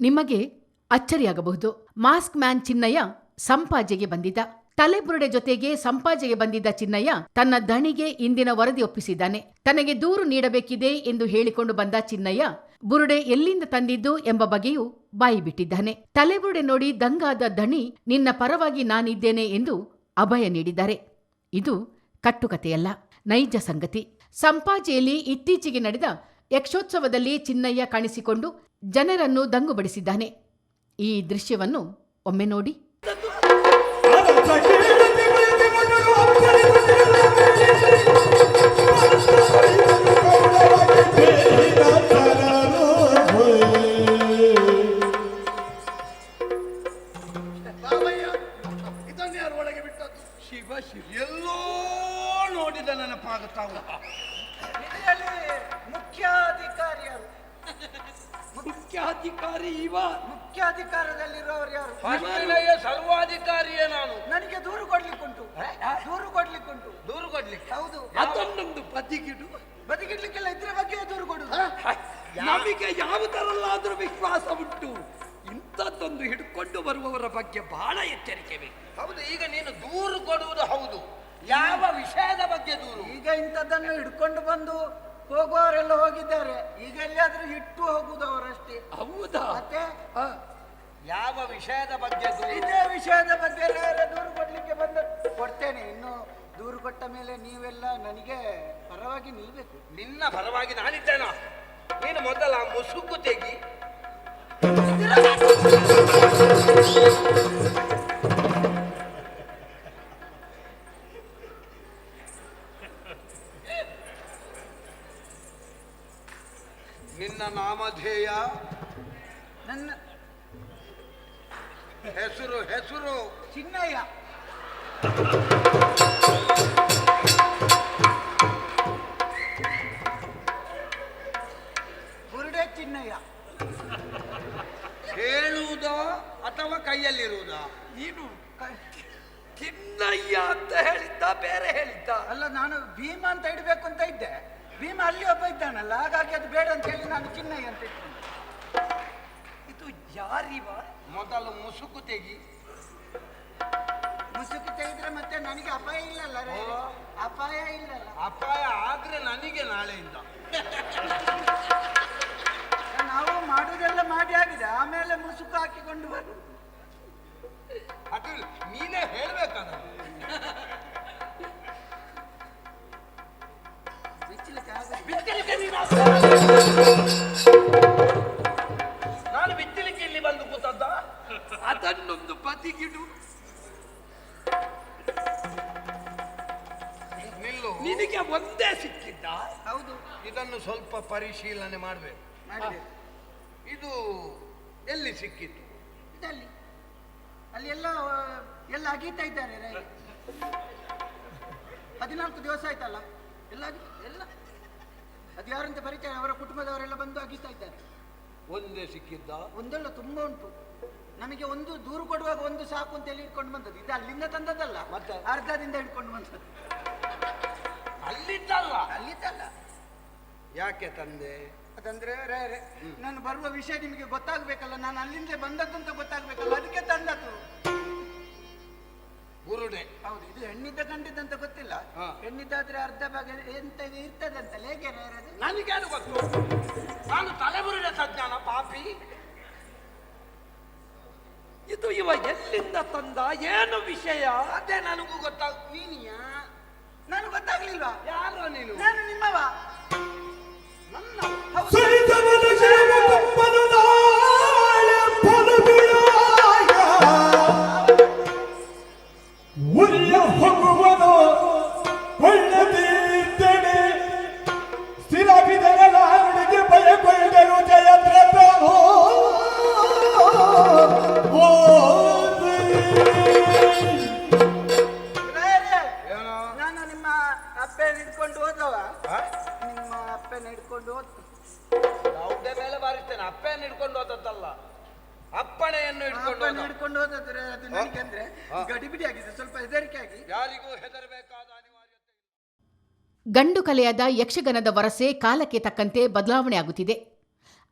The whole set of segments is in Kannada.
ನಿಮಗೆ ಅಚ್ಚರಿಯಾಗಬಹುದು. ಮಾಸ್ಕ್ ಮ್ಯಾನ್ ಚಿನ್ನಯ್ಯ ಸಂಪಾಜೆಗೆ ಬಂದಿದ್ದ. ತಲೆಬುರುಡೆ ಜೊತೆಗೆ ಸಂಪಾಜೆಗೆ ಬಂದಿದ್ದ ಚಿನ್ನಯ್ಯ ತನ್ನ ದಣಿಗೆ ಇಂದಿನ ವರದಿ ಒಪ್ಪಿಸಿದ್ದಾನೆ. ತನಗೆ ದೂರು ನೀಡಬೇಕಿದೆ ಎಂದು ಹೇಳಿಕೊಂಡು ಬಂದ ಚಿನ್ನಯ್ಯ ಬುರುಡೆ ಎಲ್ಲಿಂದ ತಂದಿದ್ದು ಎಂಬ ಬಗೆಯೂ ಬಾಯಿ ಬಿಟ್ಟಿದ್ದಾನೆ. ತಲೆಬುರುಡೆ ನೋಡಿ ದಂಗಾದ ದಣಿ, ನಿನ್ನ ಪರವಾಗಿ ನಾನಿದ್ದೇನೆ ಎಂದು ಅಭಯ ನೀಡಿದ್ದಾರೆ. ಇದು ಕಟ್ಟುಕತೆಯಲ್ಲ ನೈಜ ಸಂಗತಿ. ಸಂಪಾಜೆಯಲ್ಲಿ ಇತ್ತೀಚೆಗೆ ನಡೆದ ಯಕ್ಷೋತ್ಸವದಲ್ಲಿ ಚಿನ್ನಯ್ಯ ಕಾಣಿಸಿಕೊಂಡು ಜನರನ್ನು ದಂಗುಬಡಿಸಿದ್ದಾನೆ. ಈ ದೃಶ್ಯವನ್ನು ಒಮ್ಮೆ ನೋಡಿ. ಎಲ್ಲೋ ನೋಡಿದ ನೆನಪಾಗುತ್ತಾ ಉಂಟು ಇದರಲ್ಲಿ ಮುಖ್ಯಾಧಿಕಾರಿಯರು. ಮುಖ್ಯಾಧಿಕಾರಿ ಇವ. ಮುಖ್ಯಾಧಿಕಾರದಲ್ಲಿರುವವರು ಯಾರು? ಹಿಮಾಲಯ ಸರ್ವಾಧಿಕಾರಿಯೇ ನಾನು. ನನಗೆ ದೂರು ಕೊಡ್ಲಿಕ್ಕುಂಟು. ದೂರು ಕೊಡ್ಲಿಕ್ಕುಂಟು. ದೂರು ಕೊಡ್ಲಿಕ್ಕೆ? ಹೌದು. ಅದನ್ನೊಂದು ಬದಿಗಿಡು. ಬದಿಗಿಡ್ಲಿಕ್ಕೆಲ್ಲ ಇದ್ರ ಬಗ್ಗೆ ದೂರು ಕೊಡು ನಮಗೆ ಯಾವುದರಲ್ಲಾದ್ರೂ ವಿಶ್ವಾಸ ಉಂಟು. ಇಂಥದ್ದೊಂದು ಹಿಡ್ಕೊಂಡು ಬರುವವರ ಬಗ್ಗೆ ಬಹಳ ಎಚ್ಚರಿಕೆ ಬೇಕು. ಹೌದು ಈಗ ನೀನು ದೂರು ಕೊಡುವುದು ಹೌದು. ಯಾವ ವಿಷಯದ ಬಗ್ಗೆ ದೂರು? ಈಗ ಇಂಥದ್ದನ್ನು ಹಿಡ್ಕೊಂಡು ಬಂದು ಹೋಗುವವರೆಲ್ಲ ಹೋಗಿದ್ದಾರೆ. ಈಗ ಎಲ್ಲಾದ್ರೂ ಇಟ್ಟು ಹೋಗುದು ಅವರಷ್ಟೇ ಹೌದಾ? ಮತ್ತೆ? ಆ, ಯಾವ ವಿಷಯದ ಬಗ್ಗೆ ದೂರು ಇದೇ ವಿಷಯದ ಬಗ್ಗೆ ಎಲ್ಲ ದೂರು ಕೊಡ್ಲಿಕ್ಕೆ ಬಂದ ಕೊಡ್ತೇನೆ. ಇನ್ನು ದೂರು ಕೊಟ್ಟ ಮೇಲೆ ನೀವೆಲ್ಲ ನನಗೆ ಪರವಾಗಿ ನಿಲ್ಬೇಕು. ನಿನ್ನ ಪರವಾಗಿ ನಾನಿದ್ದೇನ? ನೀನು ಮೊದಲ ಮುಸುಕು ತೆಗಿ. ನಿನ್ನ ನಾಮಧೇಯ ನನ್ನ ಹೆಸರು ಹೆಸರು. ಚಿನ್ನಯ್ಯ. ಬುರುಡೆ ಚಿನ್ನಯ್ಯ. ಹೇಳುವುದಾ ಅಥವಾ ಕೈಯಲ್ಲಿರುವುದಾ? ನೀನು ಚಿನ್ನಯ್ಯ ಅಂತ ಹೇಳಿದ್ದ ಬೇರೆ ಹೇಳಿದ್ದ? ಅಲ್ಲ ನಾನು ಭೀಮ ಅಂತ ಇಡಬೇಕು ಅಂತ ಇದ್ದೆ. ಭೀಮ ಅಲ್ಲಿ ಒಬ್ಬ ಇದ್ದಾನಲ್ಲ ಹಾಗಾಗಿ ಅದು ಬೇಡ ಅಂತ ಹೇಳಿ ನಾನು ಚಿನ್ನಯ್ಯ ಅಂತ ಇಟ್ಕೊಂಡೆ. ಇದು ಯಾರಿವ? ಮೊದಲು ಮುಸುಕು ತೆಗಿ. ಮುಸುಕು ತೆಗೆದ್ರೆ ಮತ್ತೆ ನನಗೆ ಅಪಾಯ ಇಲ್ಲಲ್ಲ ರೇ? ಓ. ಅಪಾಯ ಇಲ್ಲಲ್ಲ? ಅಪಾಯ ಆದ್ರೆ ನನಗೆ ನಾಳೆಯಿಂದ. ನಾವು ಮಾಡುವುದೆಲ್ಲ ಮಾಡಿ ಆಗಿದೆ ಆಮೇಲೆ ಮುಸುಕು ಹಾಕಿಕೊಂಡು ಬರು. ಅದು ನಾನು ಬಿಚ್ಚಲಿಕ್ಕೆ ಇಲ್ಲಿ ಬಂದು ಕೂತದ್ದ? ಅದನ್ನೊಂದು ಬದಿಗಿಡು. ನಿಲ್ಲು. ನಿನಗೆ ಒಂದೇ ಸಿಕ್ಕಿದ್ದ? ಹೌದು. ಇದನ್ನು ಸ್ವಲ್ಪ ಪರಿಶೀಲನೆ ಮಾಡಬೇಕು. ಮಾಡಿದೆ ಇದು ಎಲ್ಲಿ ಸಿಕ್ಕಿತ್ತು? ಇದಲ್ಲಿ ಅಲ್ಲಿ ಎಲ್ಲ ಎಲ್ಲ ಅಗೀತಾ ಇದ್ದಾರೆ. ಹದಿನಾಲ್ಕು ದಿವಸ ಆಯ್ತಲ್ಲ? ಎಲ್ಲ ಎಲ್ಲ. ಅದು ಯಾರಂತ ಪರಿಚಯ? ಅವರ ಕುಟುಂಬದವರೆಲ್ಲ ಬಂದು ಅಗೀತಾ ಇದ್ದಾರೆ. ಒಂದೇ ಸಿಕ್ಕಿದ್ದ? ಒಂದಲ್ಲ ತುಂಬಾ ಉಂಟು. ನಮಗೆ ಒಂದು ದೂರು ಕೊಡುವಾಗ ಒಂದು ಸಾಕು ಅಂತ ಹೇಳಿ ಇಟ್ಕೊಂಡು ಬಂದದ್ದು. ಇದು ಅಲ್ಲಿಂದ ತಂದದ್ದಲ್ಲ. ಮತ್ತೆ? ಅರ್ಧದಿಂದ ಹಿಡ್ಕೊಂಡು ಬಂದದ್ದು. ಅಲ್ಲಿದ್ದಲ್ಲ? ಅಲ್ಲಿದ್ದಲ್ಲ. ಯಾಕೆ ತಂದೆ? ಅದಂದ್ರೆ ನಾನು ಬರುವ ವಿಷಯ ನಿಮಗೆ ಗೊತ್ತಾಗ್ಬೇಕಲ್ಲ. ನಾನು ಅಲ್ಲಿಂದ ಬಂದದ್ದು ಅಂತ ಗೊತ್ತಾಗ್ಬೇಕಲ್ಲ. ಅದಕ್ಕೆ ತಂದದ್ದು. ಗುರುಡೆ ಹೌದು ಇದು ಹೆಣ್ಣಿದ್ದ ಕಂಡಿದ್ದಂತ ಗೊತ್ತಿಲ್ಲ. ಹಾ. ಹೆಣ್ಣಿದ್ದಾದ್ರೆ ಅರ್ಧ ಭಾಗ ಎಂತ ಇದು ಅಂತ ಹೇಗೆ ನನಗೇನು ಗೊತ್ತು? ನಾನು ತಲೆಬುರುಡೆ ಸಜ್ಞಾನ ಪಾಪಿ. ಇದು ಇವ ಎಲ್ಲಿಂದ ತಂದ ಏನು ವಿಷಯ? ಅದೇ ನನಗೂ ಗೊತ್ತಾಗ ನೀನಿಯಾ? ನಾನು ಗೊತ್ತಾಗ್ಲಿಲ್ಲ ಯಾರು ನೀನು? ನಾನು ನಿಮ್ಮವ. ನನ್ನ ಹೌದು. ಅಪ್ಪೆ ಹಿಡ್ಕೊಂಡು ಹೋದವ? ನಿಮ್ಮ ಅಪ್ಪನ ಹಿಡ್ಕೊಂಡು ಹೋದ ಯಾವುದೇ ಮೇಲೆ ಬಾರಿಸ್ತೇನೆ. ಅಪ್ಪೆಯನ್ನು ಹಿಡ್ಕೊಂಡು ಹೋದದ್ದಲ್ಲ. ಅಪ್ಪಣೆಯನ್ನು ಹಿಡ್ಕೊಂಡು ಅಪ್ಪನ ಹಿಡ್ಕೊಂಡು ಹೋದ್ರೆ ಅದು ನನಗೆ ಅಂದ್ರೆ. ಗಡಿಬಿಡಿ ಆಗಿದೆ ಸ್ವಲ್ಪ ಹೆದರಿಕೆ ಆಗಿ ಯಾರಿಗೂ ಹೆದರಬೇಕಾದ. ಗಂಡು ಕಲೆಯಾದ ಯಕ್ಷಗನದ ವರಸೆ ಕಾಲಕ್ಕೆ ತಕ್ಕಂತೆ ಬದಲಾವಣೆ ಆಗುತ್ತಿದೆ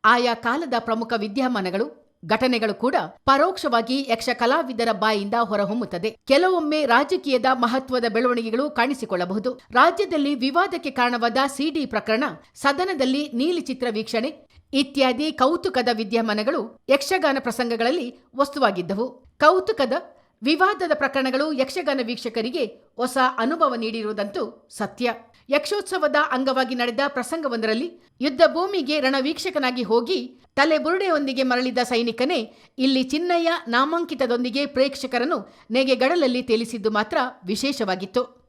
ಆಯಾ ಕಾಲದ ಪ್ರಮುಖ ವಿದ್ಯಮಾನಗಳು ಘಟನೆಗಳು ಕೂಡ ಪರೋಕ್ಷವಾಗಿ ಯಕ್ಷ ಕಲಾವಿದರ ಬಾಯಿಂದ ಹೊರಹೊಮ್ಮುತ್ತದೆ. ಕೆಲವೊಮ್ಮೆ ರಾಜಕೀಯದ ಮಹತ್ವದ ಬೆಳವಣಿಗೆಗಳು ಕಾಣಿಸಿಕೊಳ್ಳಬಹುದು. ರಾಜ್ಯದಲ್ಲಿ ವಿವಾದಕ್ಕೆ ಕಾರಣವಾದ ಸಿಡಿ ಪ್ರಕರಣ, ಸದನದಲ್ಲಿ ನೀಲಿ ಚಿತ್ರ ವೀಕ್ಷಣೆ ಇತ್ಯಾದಿ ಕೌತುಕದ ವಿದ್ಯಮಾನಗಳು ಯಕ್ಷಗಾನ ಪ್ರಸಂಗಗಳಲ್ಲಿ ವಸ್ತುವಾಗಿದ್ದವು. ಕೌತುಕದ ವಿವಾದದ ಪ್ರಕರಣಗಳು ಯಕ್ಷಗಾನ ವೀಕ್ಷಕರಿಗೆ ಹೊಸ ಅನುಭವ ನೀಡಿರುವುದಂತೂ ಸತ್ಯ. ಯಕ್ಷೋತ್ಸವದ ಅಂಗವಾಗಿ ನಡೆದ ಪ್ರಸಂಗವೊಂದರಲ್ಲಿ ಯುದ್ಧ ಭೂಮಿಗೆ ರಣವೀಕ್ಷಕನಾಗಿ ಹೋಗಿ ತಲೆ ಬುರುಡೆಯೊಂದಿಗೆ ಮರಳಿದ ಸೈನಿಕನೇ ಇಲ್ಲಿ ಚಿನ್ನಯ್ಯ ನಾಮಾಂಕಿತದೊಂದಿಗೆ ಪ್ರೇಕ್ಷಕರನ್ನು ನೆಗೆಗಡಲಲ್ಲಿ ತೇಲಿಸಿದ್ದು ಮಾತ್ರ ವಿಶೇಷವಾಗಿತ್ತು.